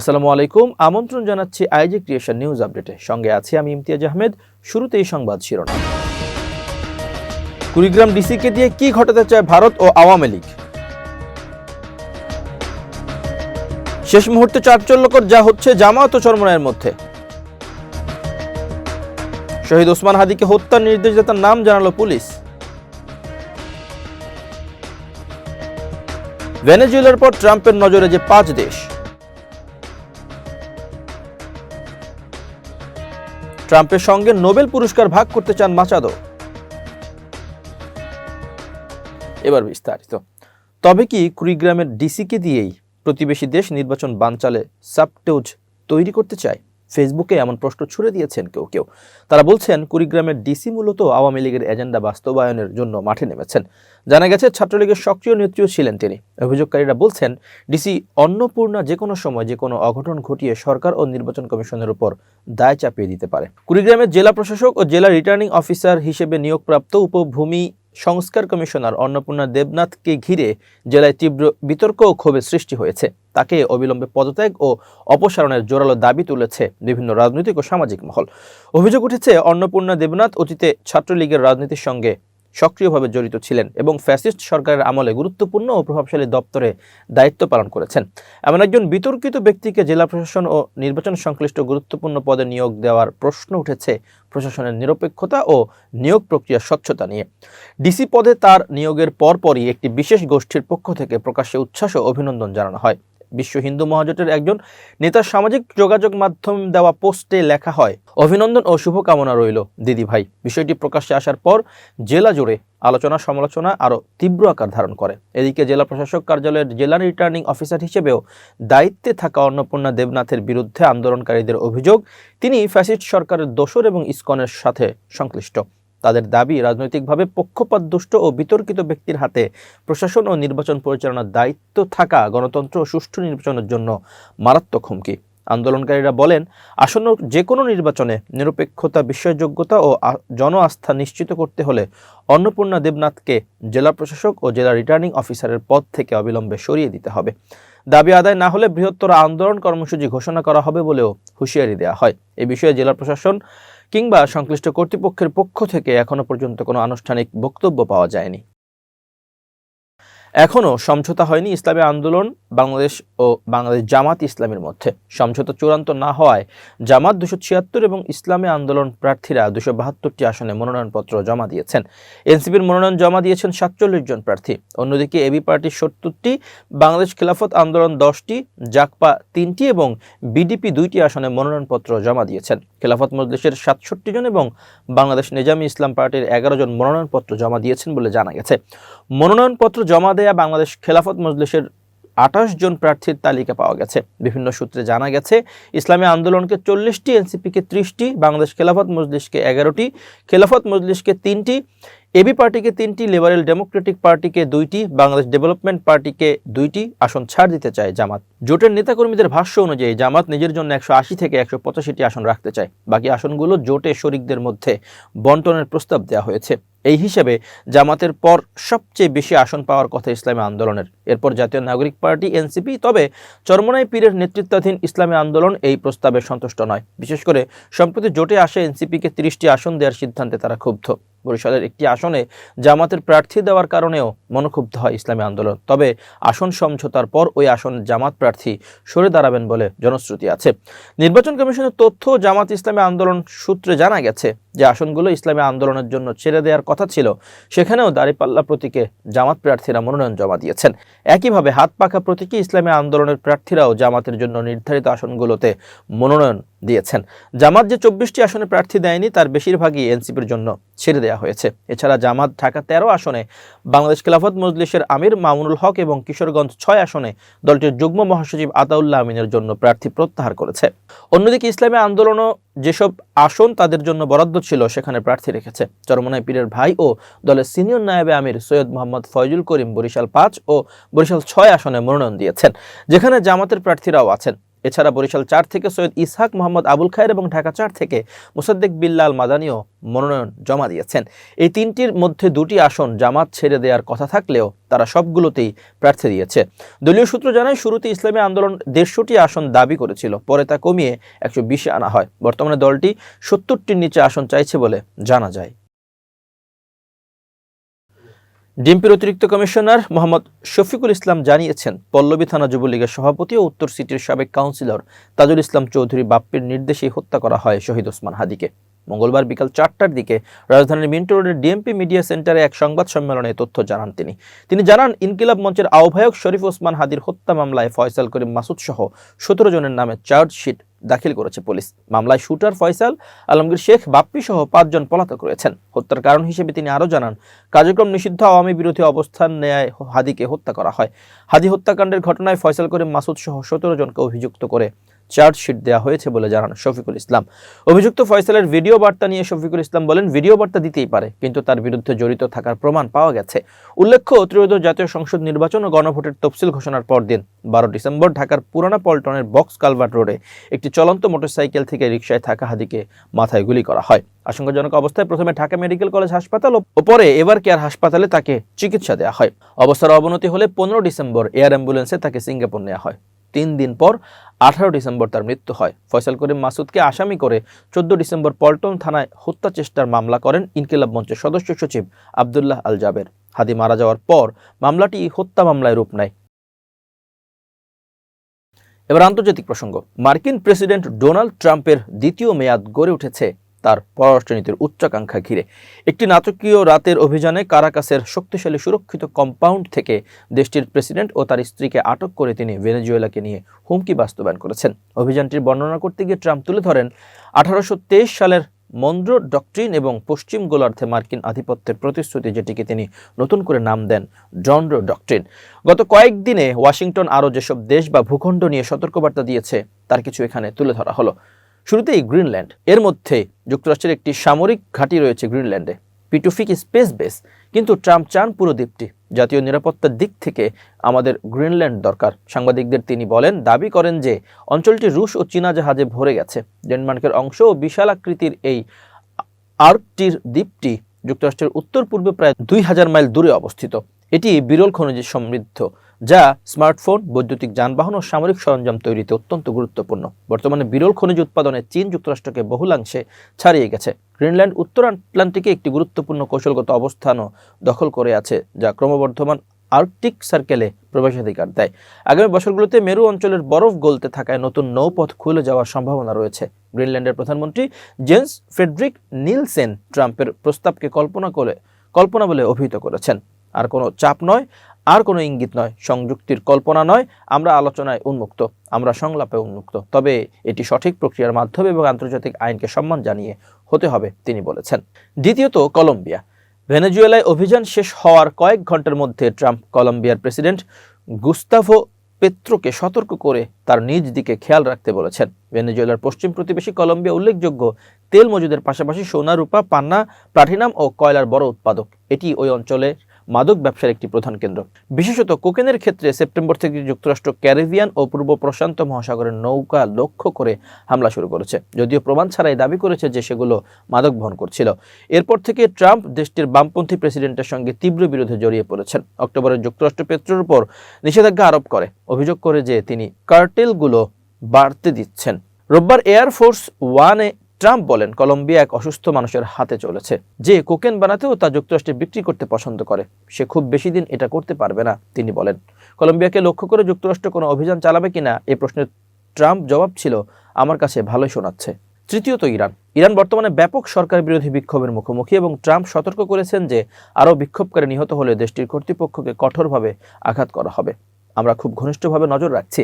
আসসালামু আলাইকুম। আমন্ত্রণ জানাচ্ছি আইজি ক্রিয়েশন নিউজ আপডেটে। সঙ্গে আছি আমি ইমতিয়াজ আহমেদ। শুরুতেই সংবাদ শিরোনাম। কুড়িগ্রাম ডিসিকে দিয়ে কি ঘটাতে চায় ভারত ও আওয়ামী লীগ? শেষ মুহূর্তে চাঞ্চল্যকর যা হচ্ছে জামায়াত ও চরমনায়ের মধ্যে। শহীদ ওসমান হাদিকে হত্যার নির্দেশদাতার নাম জানালো পুলিশ। ভেনেজুয়েলার পর ট্রাম্পের নজরে যে পাঁচ দেশ। ট্রাম্পের সঙ্গে নোবেল পুরস্কার ভাগ করতে চান মাচাদো। এবার বিস্তারিত। তবে কি কুড়িগ্রামের ডিসিকে দিয়েই প্রতিবেশী দেশ নির্বাচন বানচালে সাবটেউজ তৈরি করতে চায়? ফেসবুকে এমন প্রশ্ন ছুড়ে দিয়েছেন কেউ কেউ। তারা বলছেন, কুড়িগ্রামের ডিসি মূলত আওয়ামী লীগের এজেন্ডা বাস্তবায়নের জন্য মাঠে নেমেছেন। জানা গেছে, ছাত্রলীগের সক্রিয় নেত্রীও ছিলেন তিনি। অভিযোগকারীরা বলছেন, ডিসি অন্নপূর্ণা যে কোনো সময় যে কোনো অঘটন ঘটিয়ে সরকার ও নির্বাচন কমিশনের উপর দায় চাপিয়ে দিতে পারে। কুড়িগ্রামের জেলা প্রশাসক ও জেলা রিটার্নিং অফিসার হিসেবে নিয়োগপ্রাপ্ত উপভূমি সংস্কার কমিশনার অন্নপূর্ণা দেবনাথকে ঘিরে জেলায় তীব্র বিতর্ক ও ক্ষোভের সৃষ্টি হয়েছে। তাকে অবিলম্বে পদত্যাগ ও অপসারণের জোরালো দাবি তুলেছে বিভিন্ন রাজনৈতিক ও সামাজিক মহল। অভিযোগ উঠেছে, অন্নপূর্ণা দেবনাথ অতীতে ছাত্রলীগের রাজনীতির সঙ্গে সক্রিয়ভাবে জড়িত ছিলেন এবং ফ্যাসিস্ট সরকারের আমলে গুরুত্বপূর্ণ ও প্রভাবশালী দপ্তরে দায়িত্ব পালন করেছেন। এমন একজন বিতর্কিত ব্যক্তিকে জেলা প্রশাসন ও নির্বাচন সংশ্লিষ্ট গুরুত্বপূর্ণ পদে নিয়োগ দেওয়ার প্রশ্ন উঠেছে প্রশাসনের নিরপেক্ষতা ও নিয়োগ প্রক্রিয়ার স্বচ্ছতা নিয়ে। ডিসি পদে তার নিয়োগের পরপরই একটি বিশেষ গোষ্ঠীর পক্ষ থেকে প্রকাশ্যে উচ্ছ্বাস ও অভিনন্দন জানানো হয়। বিশ্ব হিন্দু মহাজোটের একজন নেতার সামাজিক যোগাযোগ মাধ্যম দেওয়া পোস্টে লেখা হয়, অভিনন্দন ও শুভকামনা রইল, দিদি ভাই। বিষয়টি প্রকাশ্যে আসার পর জেলা জুড়ে আলোচনা সমালোচনা আরও তীব্র আকার ধারণ করে। এদিকে জেলা প্রশাসক কার্যালয়ের জেলা রিটার্নিং অফিসার হিসেবেও দায়িত্বে থাকা অন্নপূর্ণা দেবনাথের বিরুদ্ধে আন্দোলনকারীদের অভিযোগ, তিনি ফ্যাসিস্ট সরকারের দোসর এবং ইসকনের সাথে সংশ্লিষ্ট। তাদের দাবি, রাজনৈতিকভাবে পক্ষপাতদুষ্ট ও বিতর্কিত ব্যক্তির হাতে প্রশাসন ও নির্বাচন পরিচালনার দায়িত্ব থাকা গণতন্ত্র ও সুষ্ঠু নির্বাচনের জন্য মারাত্মক হুমকি। আন্দোলনকারীরা বলেন, আসন্ন যে কোনো নির্বাচনে নিরপেক্ষতা, বিশ্বাসযোগ্যতা ও জন আস্থা নিশ্চিত করতে হলে অন্নপূর্ণা দেবনাথকে জেলা প্রশাসক ও জেলা রিটার্নিং অফিসারের পদ থেকে অবিলম্বে সরিয়ে দিতে হবে। দাবি আদায় না হলে বৃহত্তর আন্দোলন কর্মসূচি ঘোষণা করা হবে বলেও হুঁশিয়ারি দেওয়া হয়। এ বিষয়ে জেলা প্রশাসন কিংবা সংশ্লিষ্ট কর্তৃপক্ষের পক্ষ থেকে এখনও পর্যন্ত কোনো আনুষ্ঠানিক বক্তব্য পাওয়া যায়নি। এখনও সমঝোতা হয়নি ইসলামী আন্দোলন বাংলাদেশ ও বাংলাদেশ জামাত ইসলামের মধ্যে। সমঝোতা চূড়ান্ত না হওয়ায় জামাত দুশো ছিয়াত্তর এবং ইসলামী আন্দোলন প্রার্থীরা দুশো বাহাত্তরটি আসনে মনোনয়নপত্র জমা দিয়েছেন। এনসিপির মনোনয়ন জমা দিয়েছেন সাতচল্লিশ জন প্রার্থী। অন্যদিকে এবি পার্টি সত্তরটি, বাংলাদেশ খেলাফত আন্দোলন দশটি, জাকপা তিনটি এবং বিডিপি দুইটি আসনে মনোনয়নপত্র জমা দিয়েছেন। খেলাফত মজলিসের সাতষট্টি জন এবং বাংলাদেশ নিজামী ইসলাম পার্টির এগারো জন মনোনয়নপত্র জমা দিয়েছেন বলে জানা গেছে। মনোনয়নপত্র জমা দেয়া বাংলাদেশ খেলাফত মজলিসের আঠাশ জন প্রার্থীর তালিকা পাওয়া গেছে। বিভিন্ন সূত্রে জানা গেছে, ইসলামী আন্দোলনকে চল্লিশটি, এনসিপিকে ত্রিশটি, বাংলাদেশ খেলাফত মজলিসকে এগারোটি, খেলাফত মজলিসকে তিনটি, এবি পার্টিকে তিনটি, লিবারেল ডেমোক্রেটিক পার্টিকে দুইটি, বাংলাদেশ ডেভেলপমেন্ট পার্টিকে দুইটি আসন ছাড় দিতে চায় জামাত। জোটের নেতাকর্মীদের ভাষ্য অনুযায়ী, জামাত নিজের জন্য একশো আশি থেকে একশো পঁচাশিটি আসন রাখতে চায়। বাকি আসনগুলো জোটে শরিকদের মধ্যে বন্টনের প্রস্তাব দেওয়া হয়েছে। এই হিসেবে জামাতের পর সবচেয়ে বেশি আসন পাওয়ার কথা ইসলামী আন্দোলনের। এরপর জাতীয় নাগরিক পার্টি, এনসিপি, তবে চরমনাই পীরের নেতৃত্বাধীন ইসলামী আন্দোলন এই প্রস্তাবে সন্তুষ্ট নয়। বিশেষ করে সম্প্রতি জোটে আসে এনসিপিকে তিরিশটি আসন দেওয়ার সিদ্ধান্তে তারা ক্ষুব্ধ। বরিশালের একটি আসনে জামাতের প্রার্থী দেওয়ার কারণেও মনোক্ষুব্ধ হয় ইসলামী আন্দোলন। তবে আসন সমঝোতার পর ওই আসন জামাত প্রার্থী সরে দাঁড়াবেন বলে জনশ্রুতি আছে। নির্বাচন কমিশনের তথ্য জামাত ইসলামী আন্দোলন সূত্রে জানা গেছে যে আসনগুলো ইসলামী আন্দোলনের জন্য ছেড়ে দেওয়ার কথা ছিল, সেখানেও দাঁড়িপাল্লা প্রতীকে জামাত প্রার্থীরা মনোনয়ন জমা দিয়েছেন। একইভাবে হাত পাখা প্রতীকে ইসলামী আন্দোলনের প্রার্থীরাও জামাতের জন্য নির্ধারিত আসনগুলোতে মনোনয়ন দিয়েছেন। জামাত যে চব্বিশটি আসনে প্রার্থী দেয়নি, তার বেশিরভাগই এনসিপির জন্য ছেড়ে দেওয়া হয়েছে। এছাড়া জামাত ঢাকা তেরো আসনে বাংলাদেশ খেলাফত মজলিসের আমির মামুনুল হক এবং কিশোরগঞ্জ ছয় আসনে দলটির যুগ্ম মহাসচিব আতাউল্লাহ আমিনের জন্য প্রার্থী প্রত্যাহার করেছে। অন্যদিকে ইসলামী আন্দোলনও যেসব আসন তাদের জন্য বরাদ্দ ছিল, সেখানে প্রার্থী রেখেছে। চরমনাই পীরের ভাই ও দলের সিনিয়র নায়েবে আমির সৈয়দ মোহাম্মদ ফয়জুল করিম বরিশাল পাঁচ ও বরিশাল ছয় আসনে মনোনয়ন দিয়েছেন, যেখানে জামাতের প্রার্থীরাও আছেন। এছাড়া বরিশাল চার থেকে সৈয়দ ইসহাক মোহাম্মদ আবুল খায়ের এবং ঢাকা চার থেকে মুসাদ্দেক বিল্লাল মাদানিও মনোনয়ন জমা দিয়েছেন। এই তিনটির মধ্যে দুটি আসন জামাত ছেড়ে দেওয়ার কথা থাকলেও তারা সবগুলোতেই প্রার্থী দিয়েছে। দলীয় সূত্র জানায়, শুরুতে ইসলামী আন্দোলন দেড়শোটি আসন দাবি করেছিল, পরে তা কমিয়ে একশো আনা হয়। বর্তমানে দলটি সত্তরটির নিচে আসন চাইছে বলে জানা যায়। ডিএমপির অতিরিক্ত কমিশনার মোহাম্মদ শফিকুল ইসলাম জানিয়েছেন, পল্লবী থানা যুবলীগের সভাপতি ও উত্তর সিটির সাবেক কাউন্সিলর তাজুল ইসলাম চৌধুরী বাপ্পির নির্দেশেই হত্যা করা হয় শহীদ ওসমান হাদিকে। মঙ্গলবার বিকাল চারটার দিকে রাজধানীর মিন্টো রোডের ডিএমপি মিডিয়া সেন্টারে এক সংবাদ সম্মেলনে তথ্য জানান তিনি। তিনি জানান, ইনকিলাব মঞ্চের আহ্বায়ক শরীফ ওসমান হাদির হত্যা মামলায় ফয়সাল করিম মাসুদ সহ সতেরো জনের নামে চার্জশিট দাখিল করেছে পুলিশ। মামলায় শুটার ফয়সাল, আলমগীর শেখ, বাপ্পি সহ পাঁচজন পলাতক রয়েছেন। হত্যার কারণ হিসেবে তিনি আরও জানান, কার্যক্রম নিষিদ্ধ, আওয়ামী বিরোধী অবস্থান নেয় হাদিকে হত্যা করা হয়। হাদি হত্যাকাণ্ডের ঘটনায় ফয়সাল করিম মাসুদ সহ সতেরো জনকে অভিযুক্ত করে চার্জশিট দেওয়া হয়েছে বলে জানান শফিকুল ইসলাম। অভিযুক্ত ফয়সালের ভিডিও বার্তা নিয়ে শফিকুল ইসলাম বলেন, ভিডিও বার্তা দিতেই পারে, কিন্তু তার বিরুদ্ধে জড়িত থাকার প্রমাণ পাওয়া গেছে। উল্লেখ্য, ত্রয়োদশ জাতীয় সংসদ নির্বাচন ও গণভোটের তফসিল ঘোষণার পরদিন বারো ডিসেম্বর ঢাকার পুরানা পল্টনের বক্স কালভার্ট রোডে একটি চলন্ত মোটরসাইকেল থেকে রিকশায় থাকা হাদিকে মাথায় গুলি করা হয়। আশঙ্কাজনক অবস্থায় প্রথমে ঢাকা মেডিকেল কলেজ হাসপাতাল ও পরে এবার কেয়ার হাসপাতালে তাকে চিকিৎসা দেওয়া হয়। অবস্থার অবনতি হলে পনেরো ডিসেম্বর এয়ার অ্যাম্বুলেন্সে তাকে সিঙ্গাপুর নেওয়া হয়। তিন দিন পর আঠারো ডিসেম্বর তার মৃত্যু হয়। ফয়সাল করিম মাসুদকে আসামি করে চোদ্দ ডিসেম্বর পল্টন থানায় হত্যা চেষ্টার মামলা করেন ইনকিলাব মঞ্চের সদস্য সচিব আবদুল্লাহ আল জাবের। হাদি মারা যাওয়ার পর মামলাটি হত্যা মামলায় রূপ নেয়। এবার আন্তর্জাতিক প্রসঙ্গ। মার্কিন প্রেসিডেন্ট ডোনাল্ড ট্রাম্পের দ্বিতীয় মেয়াদ গড়ে উঠেছে। তার পররাষ্ট্রনীতির উচ্চাকাঙ্ক্ষা ঘিরে। একটি নাটকীয় রাতের অভিযানে কারাকাসের শক্তিশালী সুরক্ষিত কম্পাউন্ড থেকে দেশটির প্রেসিডেন্ট ও তার স্ত্রীকে আটক করে তিনি ভেনেজুয়েলাকে নিয়ে হুমকি বাস্তবায়ন করেছেন। অভিযানটির বর্ণনা করতে গিয়ে ট্রাম্প তুলে ধরেন, আঠারোশো সালের মন্দ্র ডকট্রিন এবং পশ্চিম গোলার্ধে মার্কিন আধিপত্যের প্রতিশ্রুতি যেটিকে তিনি নতুন করে নাম দেন ডন্ড্রো ডকট্রিন। গত কয়েকদিনে ওয়াশিংটন আরও যেসব দেশ বা ভূখণ্ড নিয়ে সতর্কবার্তা দিয়েছে, তার কিছু এখানে তুলে ধরা হলো। শুরুতেই গ্রিনল্যান্ড, এর মধ্যে যুক্তরাষ্ট্রের একটি সামরিক ঘাঁটি রয়েছে গ্রিনল্যান্ডে পিটুফিক স্পেস বেস কিন্তু ট্রাম্প চান পুরো দ্বীপটি, জাতীয় নিরাপত্তার দিক থেকে আমাদের গ্রিনল্যান্ড দরকার। সাংবাদিকদের তিনি বলেন, দাবি করেন যে অঞ্চলটি রুশ ও চীনা জাহাজে ভরে গেছে। ডেনমার্কের অংশ ও বিশাল আকৃতির এই আর্কটির দ্বীপটি যুক্তরাষ্ট্রের উত্তর পূর্বে প্রায় দুই হাজার মাইল দূরে অবস্থিত। এটি বিরল খনিজ সমৃদ্ধ। যা স্মার্টফোন, বৈদ্যুতিক যানবাহন ও সামরিক সরঞ্জাম তৈরিতে অত্যন্ত গুরুত্বপূর্ণ। বর্তমানে বিরল খনিজ উৎপাদনে চীন যুক্তরাষ্ট্রকে বহুলাংশে ছাড়িয়ে গেছে। গ্রিনল্যান্ড, উত্তর আটলান্টিকে একটি গুরুত্বপূর্ণ কৌশলগত অবস্থানও দখল করে আছে, যা ক্রমবর্ধমান আর্কটিক সার্কেলে প্রবেশাধিকার দেয়। আগামী বছরগুলোতে মেরু অঞ্চলের বরফ গলতে থাকায় নতুন নৌপথ খুলে যাওয়ার সম্ভাবনা রয়েছে। গ্রিনল্যান্ডের প্রধানমন্ত্রী জেন্স ফ্রেডরিক নিলসেন ট্রাম্পের প্রস্তাবকে কল্পনা করে কল্পনা বলে অভিহিত করেছেন। আর কোনো চাপ নয় আর কোনো ইঙ্গিত নয়, সংযুক্তির কল্পনা নয়, আমরা আলোচনায় উন্মুক্ত, আমরা সংলাপে উন্মুক্ত। তবে এটি সঠিক প্রক্রিয়ার মাধ্যমে এবং আন্তর্জাতিক আইনকে সম্মান জানিয়ে হতে হবে, তিনি বলেছেন। দ্বিতীয়ত, কলম্বিয়া। ভেনেজুয়েলায় অভিযান শেষ হওয়ার কয়েক ঘণ্টার মধ্যে ট্রাম্প কলম্বিয়ার প্রেসিডেন্ট গুস্তাভো পেত্রোকে সতর্ক করে তার নিজ দিকে খেয়াল রাখতে বলেছেন। ভেনেজুয়েলার পশ্চিম প্রতিবেশী কলম্বিয়া উল্লেখযোগ্য, তেল মজুদের পাশাপাশি সোনা, রূপা, পান্না, প্লাটিনাম ও কয়লার বড় উৎপাদক। এটি ওই অঞ্চলে মাদক ব্যবসার একটি প্রধান কেন্দ্র। বিশেষত কোকেনের ক্ষেত্রে সেপ্টেম্বর থেকে যুক্তরাষ্ট্র, ক্যারিবিয়ান ও পূর্ব প্রশান্ত মহাসাগরের নৌকা লক্ষ্য করে হামলা শুরু করেছে। যদিও প্রমাণ ছাড়াই দাবি করেছে যে সেগুলো মাদক বহন করছিল। এরপর থেকে ট্রাম্প দেশটির বামপন্থী প্রেসিডেন্টের সঙ্গে তীব্র বিরোধে জড়িয়ে পড়েছেন। অক্টোবরে যুক্তরাষ্ট্র পেট্রোর উপর নিষেধাজ্ঞা আরোপ করে। অভিযোগ করে যে তিনি কার্টেলগুলো বাড়তে দিচ্ছেন। রোববার এয়ারফোর্স ওয়ানে ট্রাম্প বলেন, কলম্বিয়া এক অসুস্থ মানুষের হাতে চলেছে, যে কোকেন বানাতেও তা যুক্তরাষ্ট্রে বিক্রি করতে পছন্দ করে। সে খুব বেশি দিন এটা করতে পারবে না, তিনি বলেন। কলম্বিয়াকে লক্ষ্য করে যুক্তরাষ্ট্র কোনো অভিযান চালাবে কিনা এ প্রশ্নের ট্রাম্প জবাব ছিল, আমার কাছে ভালোই শোনাচ্ছে। তৃতীয়ত, ইরান। ইরান বর্তমানে ব্যাপক সরকার বিরোধী বিক্ষোভের মুখোমুখি এবং ট্রাম্প সতর্ক করেছেন যে, আরও বিক্ষোভকারী নিহত হলে দেশটির কর্তৃপক্ষকে কঠোরভাবে আঘাত করা হবে। আমরা খুব ঘনিষ্ঠভাবে নজর রাখছি।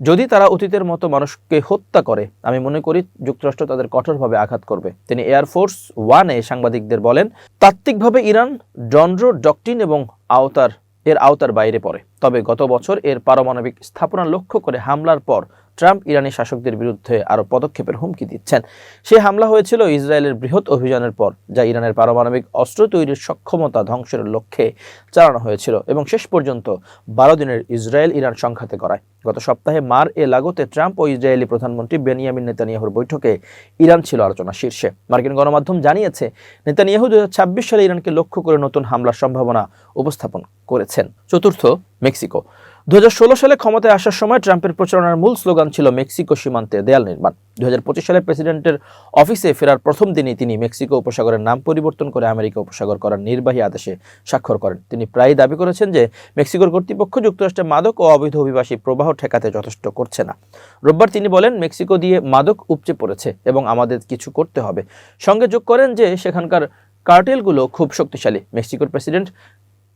যদি তারা অতীতের মতো মানুষকে হত্যা করে, আমি মনে করি যুক্তরাষ্ট্র তাদের কঠোরভাবে আঘাত করবে। তিনি এয়ারফোর্স ওয়ানে সাংবাদিকদের বলেন, তাত্ত্বিকভাবে ইরান ডন্ড্র ডকটিন এবং আওতার, এর আওতার বাইরে পড়ে। তবে গত বছর এর পারমাণবিক স্থাপনা লক্ষ্য করে হামলার পর ট্রাম্প ইরানি শাসকদের বিরুদ্ধে আরও পদক্ষেপের হুমকি দিচ্ছেন। সেই হামলা হয়েছিল ইসরায়েলের বৃহৎ অভিযানের পর, যা ইরানের পারমাণবিক অস্ত্র তৈরির সক্ষমতা ধ্বংসের লক্ষ্যে চালানো হয়েছিল এবং শেষ পর্যন্ত বারো দিনের ইসরায়েল ইরান সংঘাতে করায় গত সপ্তাহে মার এ লাগোতে ট্রাম্প ও ইসরায়েলি প্রধানমন্ত্রী বেনিয়ামিন নেতানিয়াহুর বৈঠকে ইরান ছিল আলোচনা শীর্ষে। মার্কিন গণমাধ্যম জানিয়েছে, নেতানিয়াহু দুই হাজার ছাব্বিশ সালে ইরানকে লক্ষ্য করে নতুন হামলার সম্ভাবনা উপস্থাপন করেছেন। চতুর্থ, মেক্সিকো। দু সালে ক্ষমতায় আসার সময় ট্রাম্পের প্রচারণার মূল স্লোগান ছিল মেক্সিকো সীমান্তে দেয়াল নির্মাণ। দুই হাজার পঁচিশ সালে প্রেসিডেন্টের অফিসে ফেরার প্রথম দিনই তিনি মেক্সিকো উপসাগরের নাম পরিবর্তন করে আমেরিকা উপসাগর করার নির্বাহী আদেশে স্বাক্ষর করেন। তিনি প্রায়ই দাবি করেছেন যে মেক্সিকোর কর্তৃপক্ষ যুক্তরাষ্ট্রে মাদক ও অবৈধ অভিবাসী প্রবাহ ঠেকাতে যথেষ্ট করছে না। রোববার তিনি বলেন, মেক্সিকো দিয়ে মাদক উপচে পড়েছে এবং আমাদের কিছু করতে হবে। সঙ্গে যোগ করেন যে সেখানকার কার্টেলগুলো খুব শক্তিশালী। মেক্সিকোর প্রেসিডেন্ট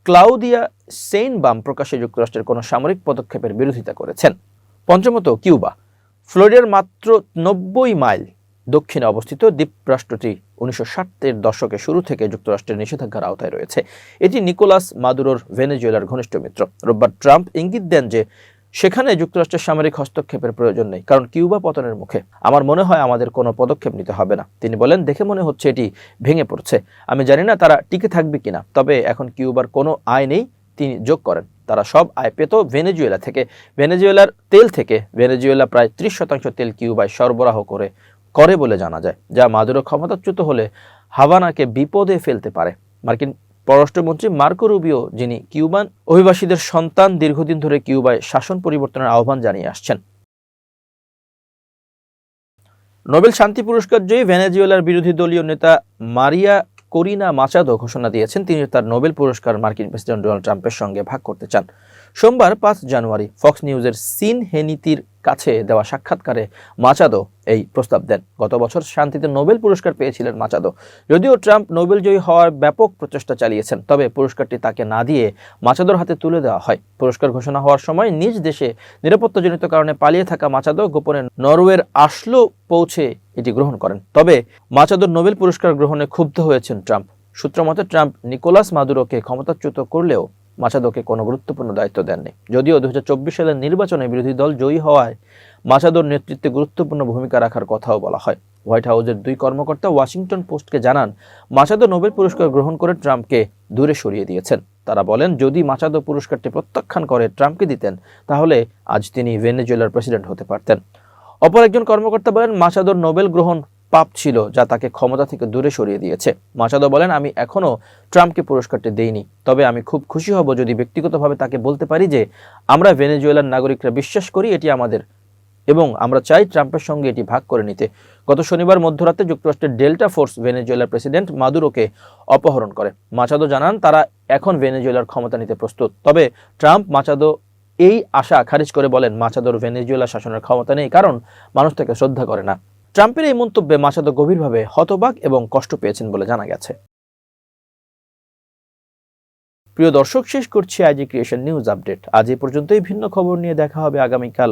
ক্লাউদিয়া সেইনবাম প্রকাশ্যে যুক্তরাষ্ট্রের কোনো সামরিক পদক্ষেপের বিরোধিতা করেছেন। পঞ্চমত, কিউবা। ফ্লোরিডার মাত্র নব্বই মাইল দক্ষিণে অবস্থিত দ্বীপরাষ্ট্রটি উনিশশো ষাটের দশকে শুরু থেকে যুক্তরাষ্ট্রের নিষেধাজ্ঞার আওতায় রয়েছে। এটি নিকোলাস মাদুরোর ভেনেজুয়েলার ঘনিষ্ঠ মিত্র। রোববার ট্রাম্প ইঙ্গিত দেন যে সেখানে যুক্তরাষ্ট্রের সামরিক হস্তক্ষেপের প্রয়োজন নেই, কারণ কিউবা পতনের মুখে। আমার মনে হয় আমাদের কোনো পদক্ষেপ নিতে হবে না। তিনি বলেন, দেখে মনে হচ্ছে এটি ভেঙে পড়ছে। আমি জানি না তারা টিকে থাকবে কিনা, তবে এখন কিউবার কোনো আয় নেই, তিনি যোগ করেন। তারা সব আয় পেত ভেনেজুয়েলা থেকে। ভেনেজুয়েলার তেল থেকে। ভেনেজুয়েলা প্রায় ত্রিশ শতাংশ তেল কিউবায় সরবরাহ করে করে বলে জানা যায়, যা মাদুরো ক্ষমতাচ্যুত হলে হাভানাকে বিপদে ফেলতে পারে। মার্কিন পররাষ্ট্রমন্ত্রী মার্কো রুবিও, যিনি কিউবান অভিবাসীদের সন্তান দীর্ঘদিন ধরে কিউবায় শাসন পরিবর্তনের আহ্বান জানিয়ে আসছেন। নোবেল শান্তি পুরস্কার জয়ী ভেনেজুয়েলার বিরোধী দলীয় নেতা মারিয়া করিনা মাচাদো ঘোষণা দিয়েছেন, তিনি তার নোবেল পুরস্কার মার্কিন প্রেসিডেন্ট ডোনাল্ড ট্রাম্পের সঙ্গে ভাগ করতে চান। সোমবার পাঁচ জানুয়ারি ফক্স নিউজের সিন হেনিতির কাছে দেওয়া সাক্ষাৎকারে মাচাদো এই প্রস্তাব দেন। গত বছর শান্তিতে নোবেল পুরস্কার পেয়েছিলেন মাচাদো। যদিও ট্রাম্প নোবেল জয়ী হওয়ার ব্যাপক প্রচেষ্টা চালিয়েছেন, তবে পুরস্কারটি তাকে না দিয়ে মাচাদোর হাতে তুলে দেওয়া হয়। পুরস্কার ঘোষণা হওয়ার সময় নিজ দেশে নিরাপত্তাজনিত কারণে পালিয়ে থাকা মাচাদো গোপনে নরওয়ের আশলো পৌঁছে এটি গ্রহণ করেন। তবে মাচাদোর নোবেল পুরস্কার গ্রহণে ক্ষুব্ধ হয়েছেন ট্রাম্প। সূত্রমতে ট্রাম্প নিকোলাস মাদুরোকে ক্ষমতাচ্যুত করলেও মাচাদোকে কোনো গুরুত্বপূর্ণ দায়িত্ব দেননি। যদিও দুই হাজার চব্বিশ সালের নির্বাচনে বিরোধী দল জয়ী হওয়ায় মাচাদোর নেতৃত্বে গুরুত্বপূর্ণ ভূমিকা রাখার কথাও বলা হয়। হোয়াইট হাউসের দুই কর্মকর্তা ওয়াশিংটন পোস্টকে জানান মাসাদো নোবেল পুরস্কার গ্রহণ করে ট্রাম্পকে দূরে সরিয়ে দিয়েছেন। তারা বলেন, যদি মাসাদো পুরস্কারটি প্রত্যাখ্যান করে ট্রাম্পকে দিতেন, তাহলে আজ তিনি ভেনেজুয়েলার প্রেসিডেন্ট হতে পারতেন। অপর একজন কর্মকর্তা বলেন, মাসাদোর নোবেল গ্রহণ পাপ ছিল যা তাকে ক্ষমতা থেকে দূরে সরিয়ে দিয়েছে। মাসাদো বলেন, আমি এখনও ট্রাম্পকে পুরস্কারটি দেইনি। তবে আমি খুব খুশি হব যদি ব্যক্তিগতভাবে তাকে বলতে পারি যে, আমরা ভেনেজুয়েলার নাগরিকরা বিশ্বাস করি এটি আমাদের এবং আমরা চাই ট্রাম্পের সঙ্গে এটি ভাগ করে নিতে। গত শনিবার মধ্যরাতে যুক্তরাষ্ট্রের ডেল্টা ফোর্স ভেনেজুয়েলার প্রেসিডেন্ট মাদুরোকে অপহরণ করে। মাচাদো জানান, তারা এখন ভেনেজুয়েলার ক্ষমতা নিতে প্রস্তুত। তবে ট্রাম্প মাচাদো এই আশা খারিজ করে বলেন, মাচাদোর ভেনেজুয়েলা শাসনের ক্ষমতা নেই, কারণ মানুষ তাকে শ্রদ্ধা করে না। ট্রাম্পের এই মন্তব্যে মাচাদো গভীরভাবে হতবাক এবং কষ্ট পেয়েছেন বলে জানা গেছে। প্রিয় দর্শক, শেষ করছি আইজি ক্রিয়েশন নিউজ আপডেট। আজ এই পর্যন্তই, ভিন্ন খবর নিয়ে দেখা হবে আগামীকাল।